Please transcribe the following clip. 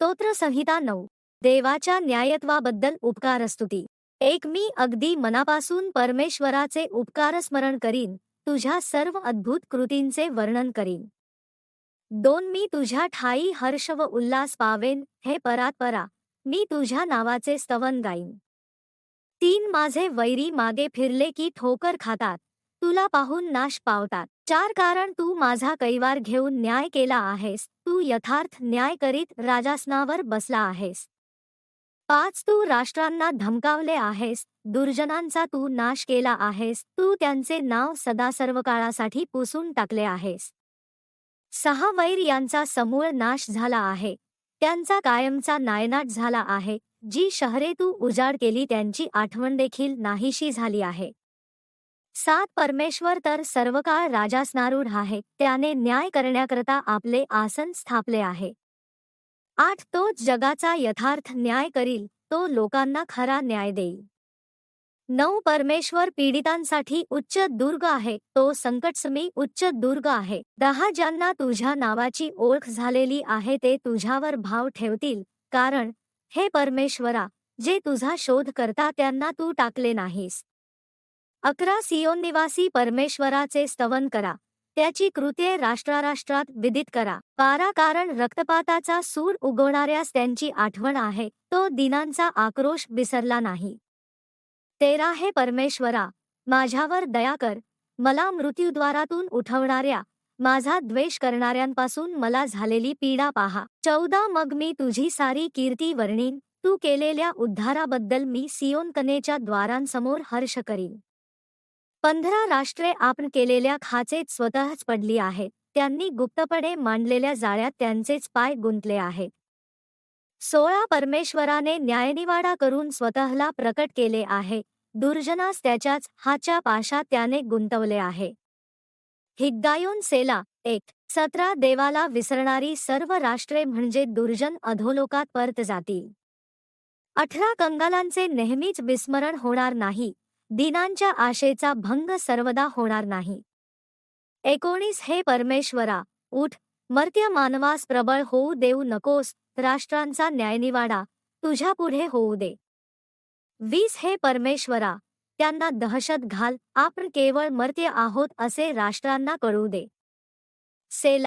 स्तोत्र संहिता नऊ. देवाच्या न्यायत्वाबद्दल उपकार स्तुती एक मी अगदी मनापासून परमेश्वराचे उपकार स्मरण करीन तुझ्या सर्व अद्भुत कृतींचे वर्णन करीन. दोन मी तुझ्या ठाई हर्ष व उल्हास पावेन हे परात्परा मी तुझ्या नावाचे स्तवन गाईन. तीन माझे वैरी मागे फिरले की ठोकर खातात तुला पाहून नाश पावतात. चार कारण तू माझा कैवार घेऊन न्याय केला आहेस. तू यथार्थ न्याय करीत राजासनावर बसला आहेस. पाच तू राष्ट्रांना धमकावले आहेस. दुर्जनांचा तू नाश केला आहेस. तू त्यांचे नाव सदा सर्व काळासाठी पुसून टाकले आहेस. सहा वैर यांचा समूळ नाश झाला आहे. त्यांचा कायमचा नायनाट झाला आहे. जी शहरे तू उजाड केली त्यांची आठवण देखील नाहीशी झाली आहे. सात परमेश्वर तर सर्व काळ राजासनारूढ आहे. त्याने न्याय करण्याकरता आपले आसन स्थापले आहे. आठ तोच जगाचा यथार्थ न्याय करील तो लोकांना खरा न्याय देईल. नऊ परमेश्वर पीडितांसाठी उच्च दुर्ग आहे तो संकटसमी उच्च दुर्ग आहे. दहा ज्यांना तुझ्या नावाची ओळख झालेली आहे ते तुझ्यावर भाव ठेवतील कारण हे परमेश्वरा जे तुझा शोध करता त्यांना तू टाकले नाहीस. अकरा सियोन निवासी परमेश्वराचे स्तवन करा. त्याची कृत्ये राष्ट्राराष्ट्रात विदित करा. बारा कारण रक्तपाताचा सूर उगवणाऱ्यास त्यांची आठवण आहे. तो दिनांचा आक्रोश विसरला नाही. तेरा हे परमेश्वरा माझ्यावर दया कर. मला मृत्यूद्वारातून उठवणाऱ्या माझा द्वेष करणाऱ्यांपासून मला झालेली पीडा पाहा. चौदा मग मी तुझी सारी कीर्ती वर्णीन. तू केलेल्या उद्धाराबद्दल मी सियोन कनेच्या द्वारांसमोर हर्ष करीन. पंधरा राष्ट्रे आपण केलेल्या खाचेत स्वतःच पडली आहेत. त्यांनी गुप्तपणे मांडलेल्या जाळ्यात त्यांचेच पाय गुंतले आहे सोळा परमेश्वराने न्यायनिवाडा करून स्वतःला प्रकट केले आहे. दुर्जनास त्याच्याच हाच्या पाशा त्याने गुंतवले आहे. हिग्गायोन सेला एक सतरा देवाला विसरणारी सर्व राष्ट्रे म्हणजे दुर्जन अधोलोकात परत जातील. अठरा कंगालांचे नेहमीच विस्मरण होणार नाही. दिनांच्या आशेचा भंग सर्वदा होणार नाही. एकोणीस हे परमेश्वरा उठ मर्त्य मानवास प्रबळ होऊ देऊ नकोस राष्ट्रांचा न्यायनिवाडा तुझ्या पुढे होऊ दे. वीस हे परमेश्वरा त्यांना दहशत घाल आपण केवळ मर्त्य आहोत असे राष्ट्रांना कळू दे. सेला